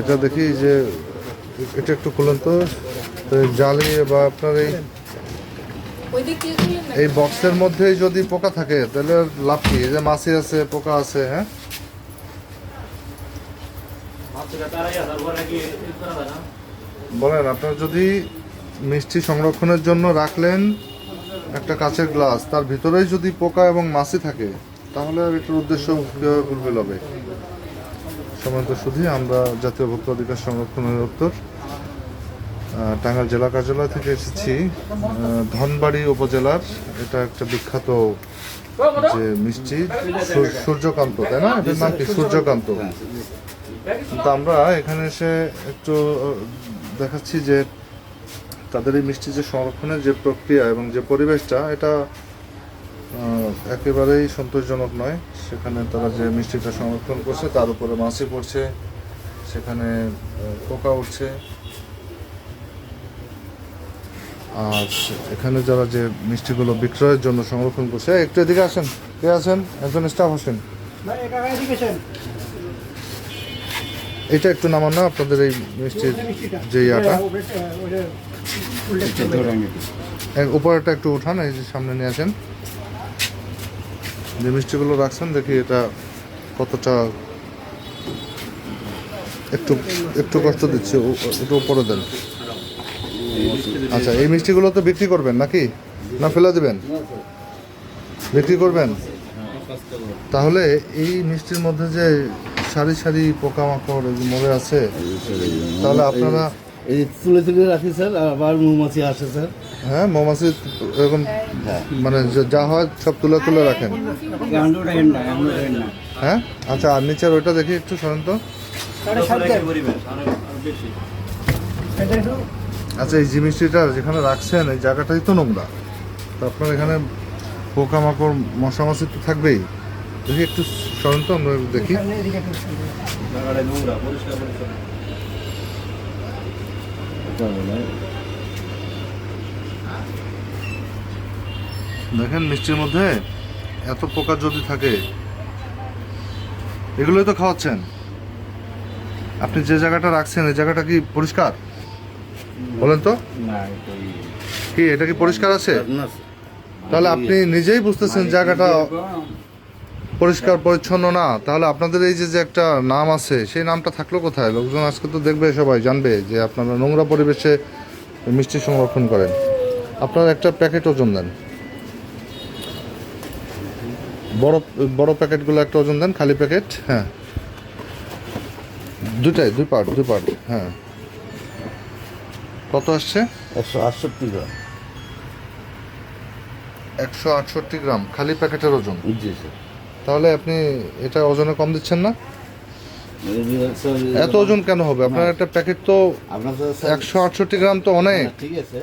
এটা দেখি যে এটা একটু খুলেন তো। জালি বা আপনার এই এই বক্সের মধ্যে যদি পোকা থাকে, তাহলে লাভ কি? যে মাছি আছে, পোকা আছে হ্যাঁ? বলেন, আপনার যদি মিষ্টি সংরক্ষণের জন্য রাখলেন একটা কাচের গ্লাস, তার ভিতরেই যদি পোকা এবং মাছি থাকে তাহলে আর এটার উদ্দেশ্য কীভাবে ফুলফিল হবে সমান্ত শুধু আমরা জাতীয় ভোক্তা অধিকার সংরক্ষণ অধিদপ্তর টাঙ্গাইল জেলা কার্যালয় থেকে এসেছি। ধনবাড়ি উপজেলার এটা একটা বিখ্যাত যে মিষ্টি সূর্যকান্ত, তাই না? এটার নাম কি? সূর্যকান্ত। কিন্তু আমরা এখানে এসে একটু দেখাচ্ছি যে তাদের এই মিষ্টি যে সংরক্ষণের যে প্রক্রিয়া এবং যে পরিবেশটা, এটা একেবারেই সন্তোষজনক নয়। সেখানে তারা যে মিষ্টিটা সংরক্ষণ করছে তার উপরে মাছি পড়ছে সেখানে পোকা উঠছে। আর এখানে যারা যে মিষ্টিগুলো বিক্রয়ের জন্য সংরক্ষণ করছে একটু এদিকে আসেন। কে আছেন? একজন স্টাফ আসেন। এটা একটু নামান না আপনাদের এই মিষ্টির যে ইয়াটা। উপরেটা একটু উঠান এই যে সামনে নিয়ে আসেন। যে মিষ্টিগুলো রাখছেন, দেখি এটা কতটা একটু একটু কষ্ট দিচ্ছে একটু উপরে দেন। আচ্ছা এই মিষ্টিগুলো তো বিক্রি করবেন নাকি? না ফেলে দেবেন? বিক্রি করবেন? তাহলে এই মিষ্টির মধ্যে যে সারি সারি পোকামাকড় মরে আছে, তাহলে আপনারা এই তুলে তুলে রাখি স্যার আবার মৌমাছি আসে স্যার। হ্যাঁ মৌমাছি এরকম মানে যা হয় সব তুলে তুলে রাখেন। হ্যাঁ? আচ্ছা আর নিচের ওইটা দেখি একটু সরেন তো। আচ্ছা এই মিষ্টিটা যেখানে রাখছেন, এই জায়গাটাই তো নোংরা। তো আপনার এখানে পোকামাকড় মশা মাছি তো থাকবেই। দেখি একটু সরেন তো, আমরা দেখি। দেখেন মিষ্টির মধ্যে এত পোকা যদি থাকে এগুলোই তো খাওয়াচ্ছেন। আপনি যে জায়গাটা রাখছেন এই জায়গাটা কি পরিষ্কার? বলেন তো। কি? এটা কি পরিষ্কার আছে? তাহলে আপনি নিজেই বুঝতেছেন জায়গাটা পরিষ্কার পরিচ্ছন্ন না। তাহলে আপনাদের এই যে যে একটা নাম আছে সেই নামটা থাকল কোথায়? লোকজন আজকে তো দেখবে সবাই জানবে যে আপনারা নোংরা পরিবেশে মিষ্টি সংরক্ষণ করেন। আপনারা একটা প্যাকেট ওজন দেন। বড় বড় প্যাকেটগুলো একটা ওজন দেন খালি প্যাকেট হ্যাঁ। দুটাই দুই পার্ট দুই পার্ট হ্যাঁ। কত আসছে? একশো আটষট্টি গ্রাম। একশো আটষট্টি গ্রাম খালি প্যাকেটের ওজন। জি স্যার তাহলে আপনি এটা ওজনে কম দিচ্ছেন না? এত ওজন কেন হবে? আপনার একটা প্যাকেট তো একশো আটষট্টি গ্রাম তো অনেক। হ্যাঁ, ঠিক আছে।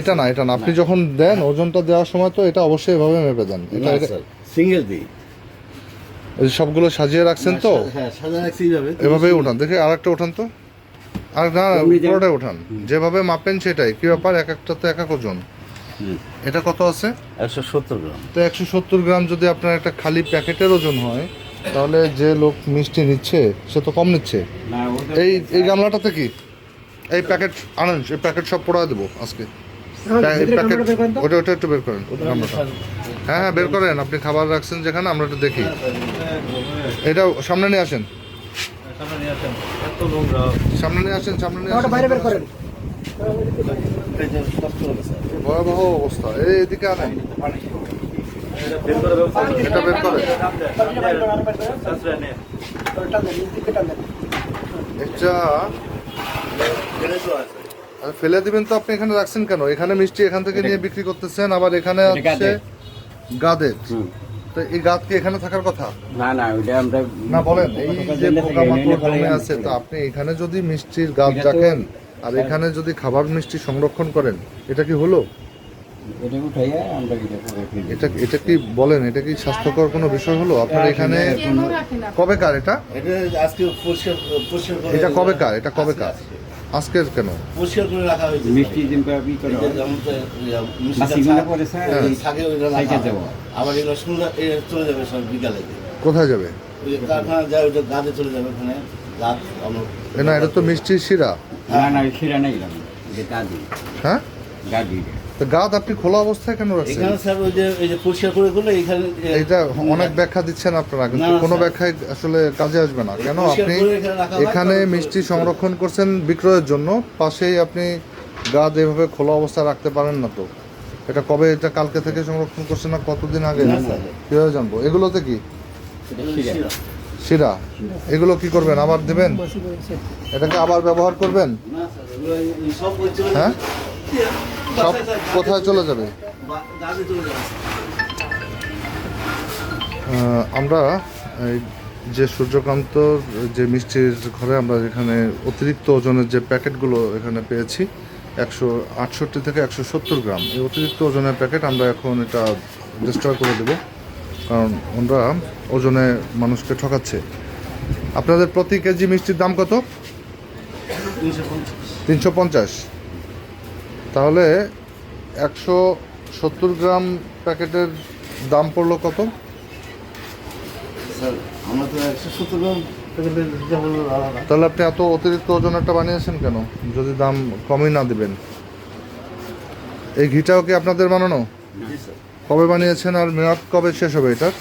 এটা না এটা না। আপনি যখন দেন ওজনটা দেওয়ার সময় তো এটা অবশ্যই এভাবে মেপে দেন। এটা সিঙ্গেল দিই। সবগুলো সাজিয়ে রাখছেন তো? হ্যাঁ সাজা রাখছি এইভাবে। এভাবেই ওঠান দেখে আর একটা ওঠান তো। আর না পুরোটাই ওঠান যেভাবে মাপেন সেটাই। কি ব্যাপার? এক একটা তো এক এক ওজন। এটা কত আছে? একশো সত্তর গ্রাম। তো একশো সত্তর গ্রাম যদি আপনার একটা খালি প্যাকেটের ওজন হয় তাহলে যে লোক মিষ্টি নিচ্ছে সে তো কম নিচ্ছে? এই এই গামলাটাতে কি? এই প্যাকেট আনেন এই প্যাকেট সব পড়া দেবো আজকে। এই প্যাকেট ওটা ওটা একটু বের করেন গামলাটা। হ্যাঁ হ্যাঁ বের করেন আপনি খাবার রাখছেন যেখানে আমরা একটু দেখি। এটা সামনে নিয়ে আসেন। সামনে নিয়ে আসেন সামনে নিয়ে আসেন বের করেন। এই যে কষ্ট হবে স্যার ভয়াবহ অবস্থা। এই এদিকে আনেন। এটা বের করে। এটা আর ফেলে দিবেন তো আপনি এখানে রাখছেন কেন? এখানে মিষ্টি এখান থেকে নিয়ে বিক্রি করতেছেন আবার এখানে হচ্ছে গাদের তো এই গাদ কি এখানে থাকার কথা? না না ওইটা আমরা না বলেন এই যে পোকামাকড় আছে তো আপনি এখানে যদি মিষ্টির গাদ রাখেন আর এখানে যদি খাবার মিষ্টি সংরক্ষণ করেন এটা কি হলো? এটা উঠাইয়া আমরা এটা এটা এটা কি বলেন এটা কি স্বাস্থ্যকর কোনো বিষয় হলো? আপনার এখানে কেন রাখেন আপনি? কবে কার এটা? এটা আজকে পরিষ্কার পরিষ্কার এটা কবে কার? এটা কবে কার? আজকের কেন? পরিষ্কার করে রাখা হয়েছে। মিষ্টি দিন করে পরে স্যার থাকে। আবার এগুলো চলে যাবে সব বিকালে। কোথায় যাবে? কারখানা যায় গাছে চলে যাবে ওখানে। গাছ না এটা তো মিষ্টির শিরা। না না সেটা নেই আমি এটা গাদি। হ্যাঁ? গাদি তো গাদ আপনি খোলা অবস্থায় কেন রাখছেন? এখানে স্যার ওই যে এই যে পরিষ্কার করে করলে এখানে এটা অনেক ব্যাখ্যা দিচ্ছেন আপনারা কিন্তু কোনো। ব্যাখ্যায় আসলে কাজে আসবে না। কেন আপনি এখানে মিষ্টি সংরক্ষণ করছেন বিক্রয়ের জন্য পাশেই আপনি গাদ এভাবে খোলা অবস্থায় রাখতে পারেন না তো। এটা কবে এটা কালকে থেকে সংরক্ষণ করছেন না কতদিন আগে। কীভাবে জানব? এগুলোতে কি? শিরা। এগুলো কি করবেন? আবার দেবেন? এটাকে আবার ব্যবহার করবেন? না স্যার এগুলো এই- এই সব ওই চলে হ্যাঁ। সব কোথায় চলে যাবে? আমরা এই যে সূর্যকান্ত যে মিষ্টির ঘরে আমরা এখানে অতিরিক্ত ওজনের যে প্যাকেটগুলো এখানে পেয়েছি একশো আটষট্টি থেকে একশো সত্তর গ্রাম। এই অতিরিক্ত ওজনের প্যাকেট আমরা এখন এটা ডিস্ট্রয় করে দেব কারণ ওরা ওজনে মানুষকে ঠকাচ্ছে। আপনাদের প্রতি কেজি মিষ্টির দাম কত? তিনশো পঞ্চাশ। তাহলে একশো সত্তর গ্রাম প্যাকেটের দাম পড়ল কত? স্যার আমরা তো একশো সত্তর গ্রাম প্যাকেটের হিসাব হলো আলাদা। তাহলে আপনি এত অতিরিক্ত ওজন একটা বানিয়েছেন কেন? যদি দাম কমই না দিবেন। এই ঘিটাও কি আপনাদের বানানো? কবে বানিয়েছেন আর মেয়াদ কবে শেষ হবে এটার?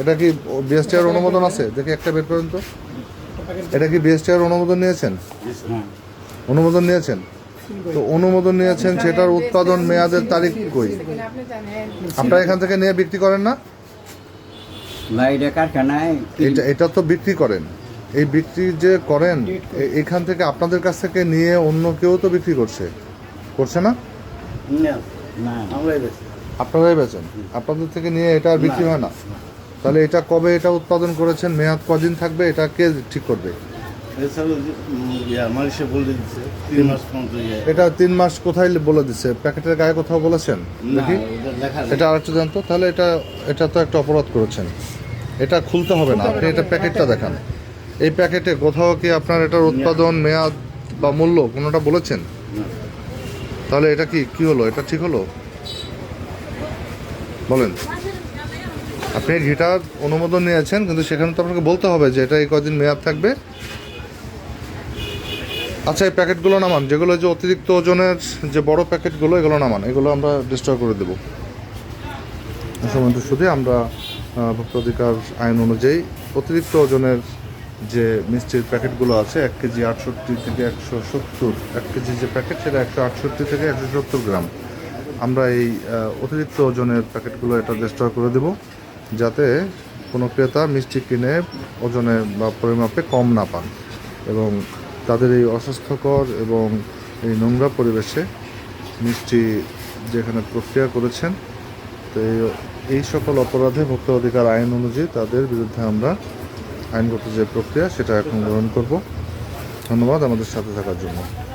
এটা কি বিএসটিআর অনুমোদন আছে? দেখি একটা বের করেন তো। এটা কি বিএসটিআর অনুমোদন নিয়েছেন? অনুমোদন নিয়েছেন? তো অনুমোদন নিয়েছেন সেটার উৎপাদন মেয়াদের তারিখ কই? আপনারা এখান থেকে নিয়ে বিক্রি করেন না? না এটা কারখানায় এটা এটা তো বিক্রি করেন। এই বিক্রি যে করেন এখান থেকে আপনাদের কাছ থেকে নিয়ে অন্য কেউ তো বিক্রি করছে? করছে না? আপনারাই বেচেন? আপনাদের থেকে নিয়ে এটা আর বিক্রি হয় না? তাহলে এটা কবে এটা উৎপাদন করেছেন? মেয়াদ কদিন থাকবে? এটা কে ঠিক করবে? ইয়া এটা তিন মাস কোথায় বলে দিচ্ছে প্যাকেটের গায়ে কোথাও বলেছেন? না দেখি এটা। আরেকটু জানতো তাহলে এটা এটা তো একটা অপরাধ করেছেন। এটা খুলতে হবে না আপনি এটা প্যাকেটটা দেখান। এই প্যাকেটে কোথাও কি আপনার এটার উৎপাদন মেয়াদ বা মূল্য কোনোটা বলেছেন? তাহলে এটা কি কি হলো? এটা ঠিক হলো? বলেন। আপনি ঘিটার অনুমোদন নিয়েছেন কিন্তু সেখানে তো আপনাকে বলতে হবে যে এটা এই কদিন মেয়াদ থাকবে। আচ্ছা এই প্যাকেটগুলো নামান যেগুলো যে অতিরিক্ত ওজনের যে বড় প্যাকেটগুলো এগুলো নামান এগুলো আমরা ডিস্ট্রয় করে দেবো। শুধু আমরা আহ, ভোক্তা অধিকার আইন অনুযায়ী অতিরিক্ত ওজনের যে মিষ্টির প্যাকেটগুলো আছে এক কেজি আটষট্টি থেকে একশো সত্তর এক কেজি যে প্যাকেট সেটা একশো আটষট্টি থেকে একশো সত্তর গ্রাম। আমরা এই অতিরিক্ত ওজনের প্যাকেটগুলো এটা ডিস্ট্রয় করে দেব যাতে কোনো ক্রেতা মিষ্টি কিনে ওজনে বা পরিমাপে কম না পান। এবং তাদের এই অস্বাস্থ্যকর এবং এই নোংরা পরিবেশে মিষ্টি যেখানে প্রক্রিয়া করেছেন, তো এই- সকল অপরাধে ভোক্তা অধিকার আইন অনুযায়ী তাদের বিরুদ্ধে আমরা আইনগত যে প্রক্রিয়া, সেটা এখন গ্রহণ করব। ধন্যবাদ আমাদের সাথে থাকার জন্য।